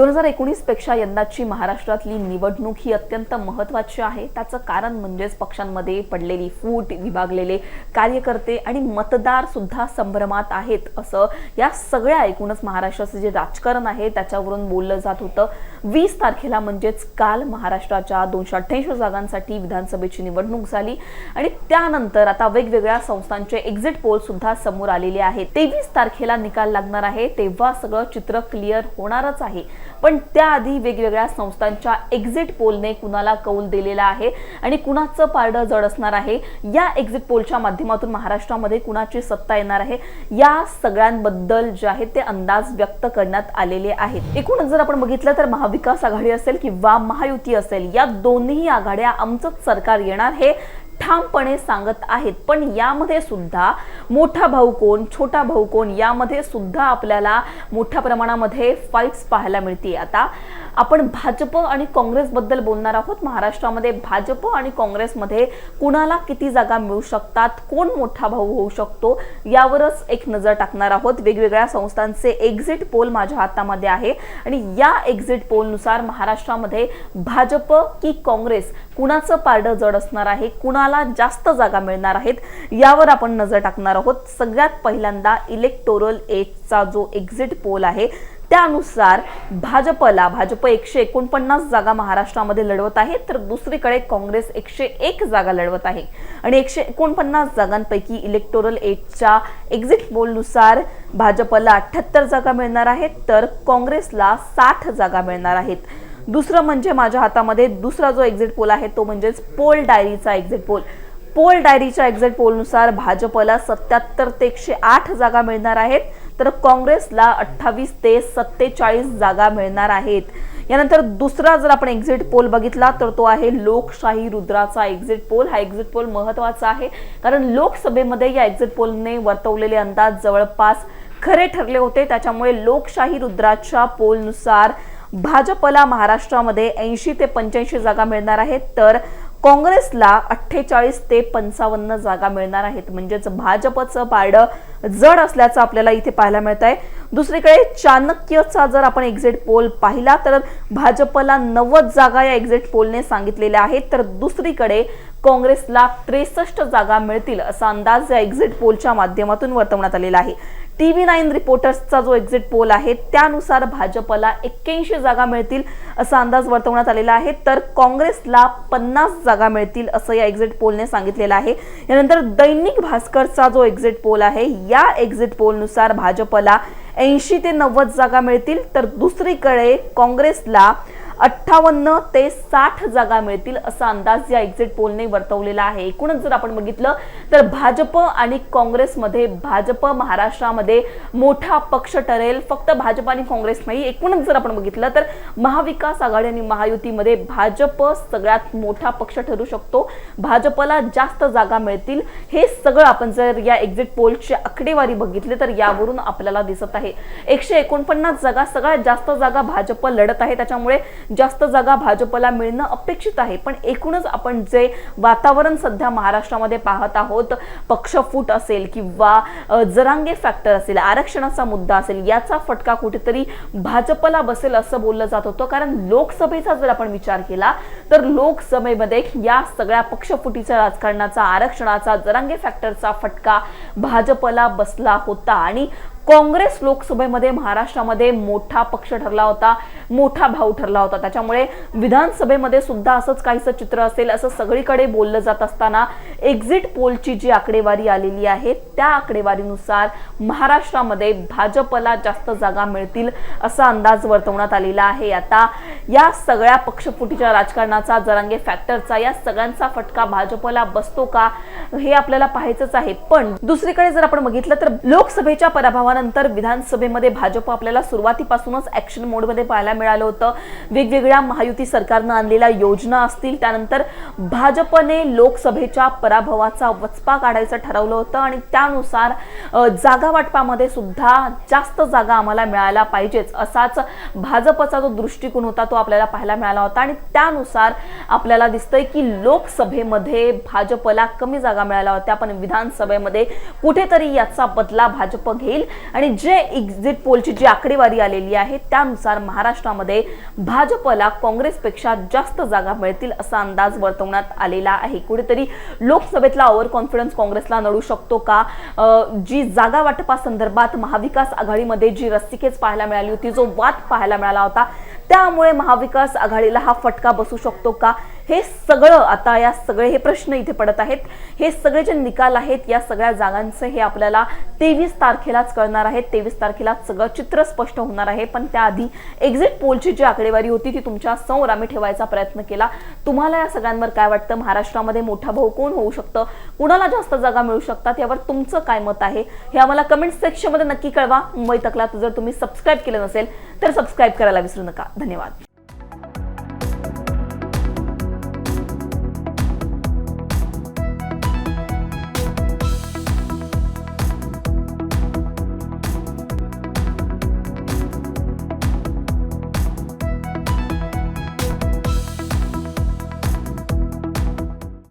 दोन हजार एकोणीसपेक्षा यंदाची महाराष्ट्रातली निवडणूक ही अत्यंत महत्वाची आहे. त्याचं कारण म्हणजेच पक्षांमध्ये पडलेली फूट विभागलेले कार्यकर्ते आणि मतदार सुद्धा संभ्रमात आहेत असं या सगळ्या एकूणच महाराष्ट्राचं जे राजकारण आहे त्याच्यावरून बोललं जात होतं. वीस तारखेला म्हणजेच काल महाराष्ट्राच्या दोनशे अठ्ठ्याऐंशी जागांसाठी विधानसभेची निवडणूक झाली. आणि त्यानंतर आता वेगवेगळ्या संस्थांचे एक्झिट पोल सुद्धा समोर आलेले आहेत तेवीस तारखेला निकाल लागणार आहे. तेव्हा सगळं चित्र क्लिअर होणारच आहे. पण त्याआधी वेगवेगळ्या संस्थांच्या एक्झिट पोलने कुणाला कौल दिलेला आहे आणि कुणाचं पारडं जड असणार आहे? या एक्झिट पोलच्या माध्यमातून महाराष्ट्रामध्ये कुणाची सत्ता येणार आहे? या सगळ्यांबद्दल जे आहे ते अंदाज व्यक्त करण्यात आलेले आहेत. एकूणच जर आपण बघितलं तर महा महाविकास आघाडी असेल किंवा महायुती असेल या दोन्ही आघाड्या आमचंच सरकार येणार हे ठामपणे सांगत आहेत. पण यामध्ये सुद्धा मोठा भाऊ कोण छोटा भाऊ कोण यामध्ये सुद्धा आपल्याला मोठ्या प्रमाणामध्ये फाईट्स पाहायला मिळते आता आपण भाजप आणि काँग्रेसबद्दल बोलणार आहोत. महाराष्ट्रामध्ये भाजप आणि काँग्रेसमध्ये कुणाला किती जागा मिळू शकतात? कोण मोठा भाऊ होऊ शकतो? यावरच एक नजर टाकणार आहोत. वेगवेगळ्या संस्थांचे एक्झिट पोल माझ्या हातामध्ये आहे. आणि या एक्झिट पोलनुसार महाराष्ट्रामध्ये भाजप की काँग्रेस कुणाचं पारडं जड असणार आहे? कुणाला जास्त जागा मिळणार आहेत यावर आपण नजर टाकणार आहोत. सगळ्यात पहिल्यांदा इलेक्टोरल एजचा जो एक्झिट पोल आहे त्यानुसार भाजपला भाजप एकशे एकोणपन्नास जागा महाराष्ट्रामध्ये लढवत आहे तर दुसरीकडे काँग्रेस एकशे एक जागा लढवत आहे. आणि एकशे एकोणपन्नास जागांपैकी इलेक्टोरल एटच्या एक्झिट पोलनुसार भाजपला अठ्ठ्याहत्तर जागा मिळणार आहेत तर काँग्रेसला साठ जागा मिळणार आहेत. दुसरं म्हणजे माझ्या हातामध्ये दुसरा जो एक्झिट पोल आहे तो म्हणजेच पोल डायरीचा एक्झिट पोल पोल डायरीच्या एक्झिट पोलनुसार भाजपला सत्याहत्तर ते एकशे आठ जागा मिळणार आहेत तर काँग्रेसला अठ्ठावीस ते सत्तेचाळीस जागा मिळणार आहेत. यानंतर दुसरा जर आपण एक्झिट पोल बघितला तर तो आहे लोकशाही रुद्राचा एक्झिट पोल हा एक्झिट पोल महत्त्वाचा आहे कारण लोकसभेमध्ये या एक्झिट पोलने वर्तवलेले अंदाज जवळपास खरे ठरले होते. त्याच्यामुळे लोकशाही रुद्राच्या पोलनुसार भाजपला महाराष्ट्रामध्ये ऐंशी ते पंच्याऐंशी जागा मिळणार आहेत तर काँग्रेसला अठ्ठेचाळीस ते पंचावन्न जागा मिळणार आहेत. म्हणजेच भाजपचं पारडं जड असल्याचं आपल्याला इथे पाहायला मिळत आहे दुसरीकडे चाणक्यचा जर आपण एक्झिट पोल पाहिला तर भाजपला नव्वद जागा या एक्झिट पोलने सांगितलेल्या आहेत तर दुसरीकडे काँग्रेसला त्रेसष्ट जागा मिळतील असा अंदाज या एक्झिट पोलच्या माध्यमातून वर्तवण्यात आलेला आहे. टी व्ही नाईन रिपोर्टर्सचा जो एक्झिट पोल आहे त्यानुसार भाजपला एक्क्याऐंशी जागा मिळतील असा अंदाज वर्तवण्यात आलेला आहे. तर काँग्रेसला पन्नास जागा मिळतील असं या एक्झिट पोलने सांगितलेलं आहे. यानंतर दैनिक भास्करचा जो एक्झिट पोल आहे या एक्झिट पोलनुसार भाजपला ऐंशी ते नव्वद जागा मिळतील. तर दुसरीकडे काँग्रेसला अठ्ठावन्न ते साठ जागा मिळतील असा अंदाज या एक्झिट पोलने वर्तवलेला आहे. एकूणच जर आपण बघितलं तर भाजप आणि काँग्रेसमध्ये भाजप महाराष्ट्रामध्ये मोठा पक्ष ठरेल. फक्त भाजप आणि काँग्रेस नाही एकूणच जर आपण बघितलं तर महाविकास आघाडी आणि महायुतीमध्ये भाजप सगळ्यात मोठा पक्ष ठरू शकतो. भाजपला जास्त जागा मिळतील. हे सगळं आपण जर या एक्झिट पोलची आकडेवारी बघितली तर यावरून आपल्याला दिसत आहे. एकशे एकोणपन्नास जागा सगळ्यात जास्त जागा भाजप लढत आहे. त्याच्यामुळे जास्त जागा भाजपला मिळणं अपेक्षित आहे. पण एकूणच आपण जे वातावरण सध्या महाराष्ट्रामध्ये पाहत आहोत पक्षफूट असेल किंवा जरांगे फॅक्टर असेल आरक्षणाचा मुद्दा असेल याचा फटका कुठेतरी भाजपला बसेल असं बोललं जात होतं. कारण लोकसभेचा जर आपण विचार केला तर लोकसभेमध्ये या सगळ्या पक्षफुटीच्या राजकारणाचा आरक्षणाचा जरांगे फॅक्टरचा फटका भाजपला बसला होता. आणि काँग्रेस लोकसभेमध्ये महाराष्ट्रामध्ये मोठा पक्ष ठरला होता मोठा भाऊ ठरला होता. त्याच्यामुळे विधानसभेमध्ये सुद्धा असंच काहीसं चित्र असेल असं सगळीकडे बोललं जात असताना एक्झिट पोलची जी आकडेवारी आलेली आहे त्या आकडेवारीनुसार महाराष्ट्रामध्ये भाजपला जास्त जागा मिळतील असा अंदाज वर्तवण्यात आलेला आहे. आता या सगळ्या पक्षफुटीच्या राजकारणाचा जरांगे फॅक्टरचा या सगळ्यांचा फटका भाजपला बसतो का? हे आपल्याला पाहायचंच आहे. पण दुसरीकडे जर आपण बघितलं तर लोकसभेच्या पराभवानंतर विधानसभेमध्ये भाजप आपल्याला सुरुवातीपासूनच ऍक्शन मोडमध्ये पाहायला मिळालं होतं. वेगवेगळ्या महायुती सरकारनं आणलेल्या योजना असतील त्यानंतर भाजपने लोकसभेच्या पराभवाचा वचपा काढायचं ठरवलं होतं आणि त्यानुसार जागा वाटपामध्ये सुद्धा जास्त जागा आम्हाला मिळायला पाहिजेच असाच भाजपचा जो दृष्टिकोन होता तो आपल्याला पाहायला मिळाला होता. आणि त्यानुसार आपल्याला दिसतंय की लोकसभेमध्ये भाजपला कमी जागा जागा मिळाल्या होत्या. पण विधानसभेमध्ये कुठेतरी याचा बदला भाजप घेईल. आणि जे एक्झिट पोलची जी आकडेवारी आलेली आहे त्यानुसार महाराष्ट्रामध्ये भाजपला काँग्रेसपेक्षा जास्त जागा मिळतील असा अंदाज वर्तवण्यात आलेला आहे. कुठेतरी लोकसभेतला ओव्हर कॉन्फिडन्स काँग्रेसला नडू शकतो का? जी जागा वाटपासंदर्भात महाविकास आघाडीमध्ये जी रस्तिकेच पाहायला मिळाली होती जो वाद पाहायला मिळाला होता त्यामुळे महाविकास आघाडीला हा फटका बसू शकतो का? हे सगळं आता या सगळे हे प्रश्न इथे पडत आहेत. हे सगळे जे निकाल आहेत या सगळ्या जागांचे हे आपल्याला तेवीस तारखेलाच कळणार आहे. तेवीस तारखेला सगळं चित्र स्पष्ट होणार आहे. पण त्याआधी एक्झिट पोलची जी आकडेवारी होती ती तुमच्यासमोर आम्ही ठेवायचा प्रयत्न केला. तुम्हाला या सगळ्यांवर काय वाटतं? महाराष्ट्रामध्ये मोठा भाऊ कोण होऊ शकतं? कुणाला जास्त जागा मिळू शकतात? यावर तुमचं काय मत आहे? हे आम्हाला कमेंट सेक्शनमध्ये नक्की कळवा. मुंबई तकला जर तुम्ही सबस्क्राईब केलं नसेल तर सबस्क्राईब करायला विसरू नका. धन्यवाद.